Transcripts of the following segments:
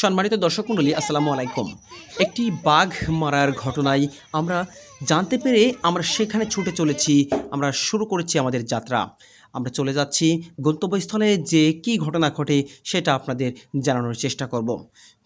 সম্মানিত দর্শক মণ্ডলী, আসসালামু আলাইকুম। একটি বাঘ মারার ঘটনায় আমরা জানতে পেরে আমরা সেখানে ছুটে চলেছি, আমরা শুরু করেছি আমাদের যাত্রা। আমরা চলে যাচ্ছি গন্তব্যস্থলে যে কি ঘটনা ঘটে সেটা আপনাদের জানানোর চেষ্টা করব।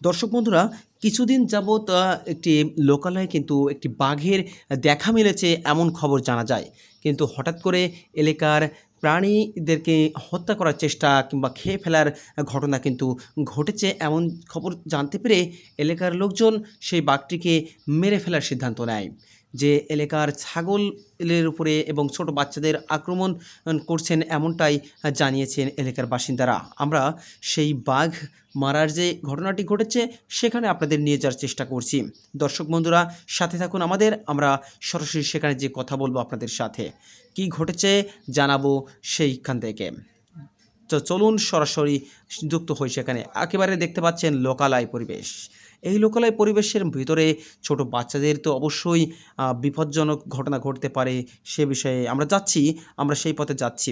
দর্শক বন্ধুরা, কিছুদিন যাবৎ একটি লোকালয়ে কিন্তু একটি বাঘের দেখা মিলেছে এমন খবর জানা যায়। কিন্তু হঠাৎ করে এলাকার প্রাণীদেরকে হত্যা করার চেষ্টা কিংবা খেয়ে ফেলার ঘটনা কিন্তু ঘটেছে। এমন খবর জানতে পেরে এলাকার লোকজন সেই বাঘটিকে মেরে ফেলার সিদ্ধান্ত নেয়। যে এলাকার ছাগলের উপরে এবং ছোট বাচ্চাদের আক্রমণ করছেন এমনটাই জানিয়েছেন এলাকার বাসিন্দারা। আমরা সেই বাঘ মারার যে ঘটনাটি ঘটেছে, সেখানে আপনাদের নিয়ে যাওয়ার চেষ্টা করছি। দর্শক বন্ধুরা, সাথে থাকুন আমাদের। আমরা সরাসরি সেখানে যে কথা বলব আপনাদের সাথে। কি ঘটেছে জানাব সেইখান থেকে। তো চলুন সরাসরি যুক্ত হই সেখানে। একেবারে দেখতে পাচ্ছেন লোকালয় পরিবেশ। এই লোকালয় পরিবেশের ভিতরে ছোট বাচ্চাদের তো অবশ্যই বিপজ্জনক ঘটনা ঘটতে পারে সে বিষয়ে আমরা যাচ্ছি, আমরা সেই পথে যাচ্ছি।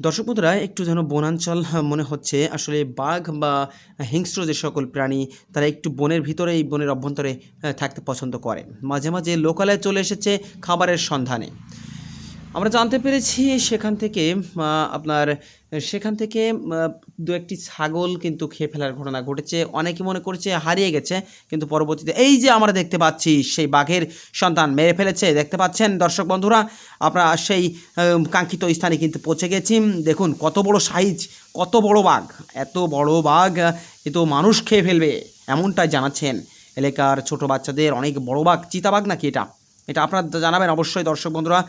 দর্শক বন্ধুরা, একটু যেন বনাঞ্চল মনে হচ্ছে, আসলে বাঘ বা হিংস্র যে সকল প্রাণী, তারা একটু বনের ভিতরে এই বনের অভ্যন্তরে থাকতে পছন্দ করে। মাঝে মাঝে লোকালয়ে চলে এসেছে খাবারের সন্ধানে। আমরা জানতে পেরেছি সেখান থেকে আপনার, সেখান থেকে দু একটি ছাগল কিন্তু খেয়ে ফেলার ঘটনা ঘটেছে। অনেকে মনে করছে হারিয়ে গেছে, কিন্তু পরবর্তীতে এই যে আমরা দেখতে পাচ্ছি, সেই বাঘের সন্তান মেরে ফেলেছে। দেখতে পাচ্ছেন দর্শক বন্ধুরা, আমরা সেই কাঙ্ক্ষিত স্থানে কিন্তু পৌঁছে গেছি। দেখুন কত বড় সাইজ কত বড় বাঘ, এত বড় বাঘ এ তো মানুষ খেয়ে ফেলবে, এমনটাই জানাচ্ছেন এলাকার ছোট বাচ্চাদের। অনেক বড় বাঘ, চিতাবাঘ নাকি এটা? এটা আপনারা জানাবেন অবশ্যই, দর্শক বন্ধুরা।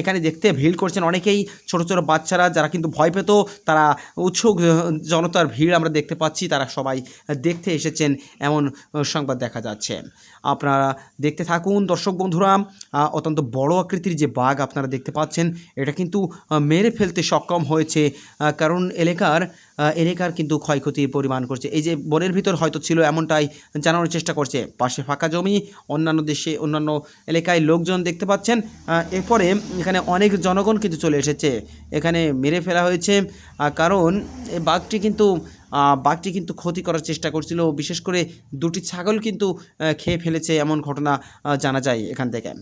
এখানে দেখতে ভিড় করছেন অনেকেই, ছোট ছোট বাচ্চারা যারা কিন্তু ভয় পেত, তারা উৎসুক জনতার ভিড় আমরা দেখতে পাচ্ছি, তারা সবাই দেখতে এসেছেন, এমন সংবাদ দেখা যাচ্ছে। আপনারা দেখতে থাকুন, দর্শক বন্ধুরা অত্যন্ত বড় আকৃতির যে বাঘ আপনারা দেখতে পাচ্ছেন, এটা কিন্তু মেরে ফেলতে সক্ষম হয়েছে কারণ এলাকার এলাকার কিন্তু ক্ষয়ক্ষতির পরিমাণ করছে। এই যে বনের ভিতর হয়তো ছিল এমনটাই জানানোর চেষ্টা করছে। পাশে ফাঁকা জমি, অন্যান্য দেশে, অন্যান্য এলাকায় লোকজন দেখতে পাচ্ছেন। এরপরে এখানে অনেক জনগণ কিন্তু চলে এসেছে। এখানে মেরে ফেলা হয়েছে। কারণ বাঘটি কিন্তু বাঘটি কিন্তু ক্ষতি করার চেষ্টা করছিল। বিশেষ করে দুটি ছাগল কিন্তু খেয়ে ফেলেছে এমন ঘটনা জানা যায় এখান থেকে।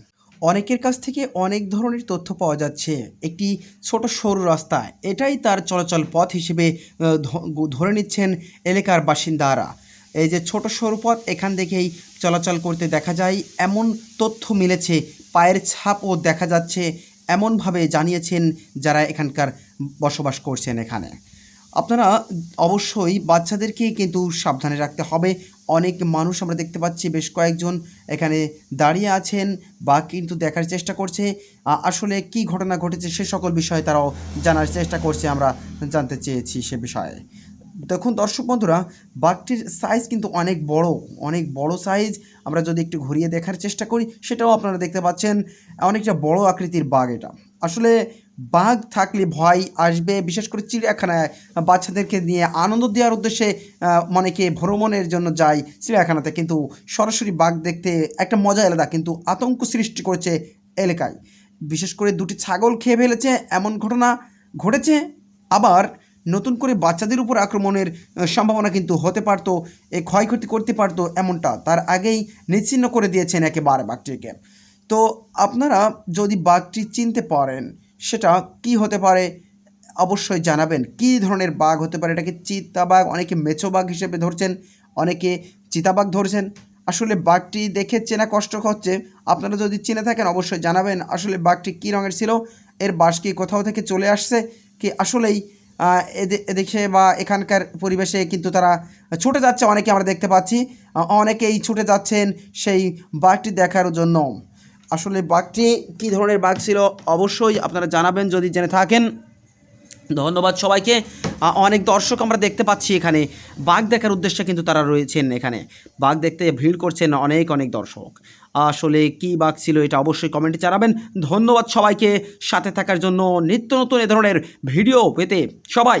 অনেকের কাছ থেকে অনেক ধরনের তথ্য পাওয়া যাচ্ছে। একটি ছোট সরু রাস্তা, এটাই তার চলাচল পথ হিসেবে ধরে নিচ্ছেন এলাকার বাসিন্দারা। এই যে ছোট সরু পথ, এখান থেকেই চলাচল করতে দেখা যায়। এমন তথ্য মিলেছে, পায়ের ছাপও দেখা যাচ্ছে। এমনভাবে জানিয়েছেন যারা এখানকার বসবাস করছেন এখানে। আপনারা অবশ্যই বাচ্চাদেরকে কিন্তু সাবধানে রাখতে হবে। অনেক মানুষ আমরা দেখতে পাচ্ছি বেশ কয়েকজন এখানে দাঁড়িয়ে আছেন, বা কিন্তু দেখার চেষ্টা করছে। আসলে কি ঘটনা ঘটেছে সে সকল বিষয়ে তারাও জানার চেষ্টা করছে, আমরা জানতে চেয়েছি সে বিষয়ে। দেখুন দর্শক বন্ধুরা, বাঘটির সাইজ কিন্তু অনেক বড় অনেক বড় সাইজ আমরা যদি একটু ঘুরিয়ে দেখার চেষ্টা করি, সেটাও আপনারা দেখতে পাচ্ছেন। অনেকটা বড় আকৃতির বাঘ এটা। আসলে বাঘ থাকলে ভয় আসবে, বিশেষ করে চিড়িয়াখানায় বাচ্চাদেরকে নিয়ে আনন্দ দেওয়ার উদ্দেশ্যে অনেকে ভ্রমণের জন্য যায় চিড়িয়াখানাতে। কিন্তু সরাসরি বাঘ দেখতে একটা মজা আলাদা, কিন্তু আতঙ্ক সৃষ্টি করেছে এলাকায়। বিশেষ করে দুটি ছাগল খেয়ে ফেলেছে, এমন ঘটনা ঘটেছে। আবার নতুন করে বাচ্চাদের উপর আক্রমণের সম্ভাবনা কিন্তু হতে পারতো, এ ক্ষয়ক্ষতি করতে পারতো এমনটা তার আগেই নিচ্ছিন্ন করে দিয়েছেন একেবারে বাঘটিকে। তো আপনারা যদি বাঘটি চিনতে পারেন সেটা কি হতে পারে? অবশ্যই জানাবেন। কী ধরনের বাঘ হতে পারে? এটাকে চিতাবাঘ, অনেকে মেছো বাঘ হিসেবে ধরছেন, অনেকে চিতাবাঘ ধরছেন। আসলে বাঘটি দেখে চেনা কষ্ট হচ্ছে। আপনারা যদি চিনে থাকেন, অবশ্যই জানাবেন আসলে বাঘটি কী রঙের ছিল, এর বাস কি কোথাও থেকে চলে আসছে, কি আসলেই এদেশে বা এখানকার পরিবেশে কিন্তু তারা ছুটে যাচ্ছে, অনেকে আমরা দেখতে পাচ্ছি। অনেকেই ছুটে যাচ্ছেন সেই বাঘটি দেখার জন্য। আসলে বাঘটি কী ধরনের বাঘ ছিল? অবশ্যই আপনারা জানাবেন যদি জেনে থাকেন। ধন্যবাদ সবাইকে। অনেক দর্শক আমরা দেখতে পাচ্ছি এখানে। বাঘ দেখার উদ্দেশ্যে কিন্তু তারা রয়েছেন এখানে। বাঘ দেখতে ভিড় করছেন অনেক অনেক দর্শক। আসলে কি বাঘ ছিল এটা অবশ্যই কমেন্টে জানাবেন। ধন্যবাদ সবাইকে। সাথে থাকার জন্য নিত্য নতুন এ ধরনের ভিডিও পেতে সবাই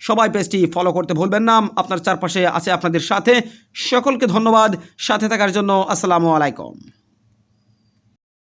সবাই পেজটি ফলো করতে ভুলবেন না। আপনার চারপাশে আছে আপনাদের সাথে। সকলকে ধন্যবাদ। সাথে থাকার জন্য আসসালামু আলাইকুম।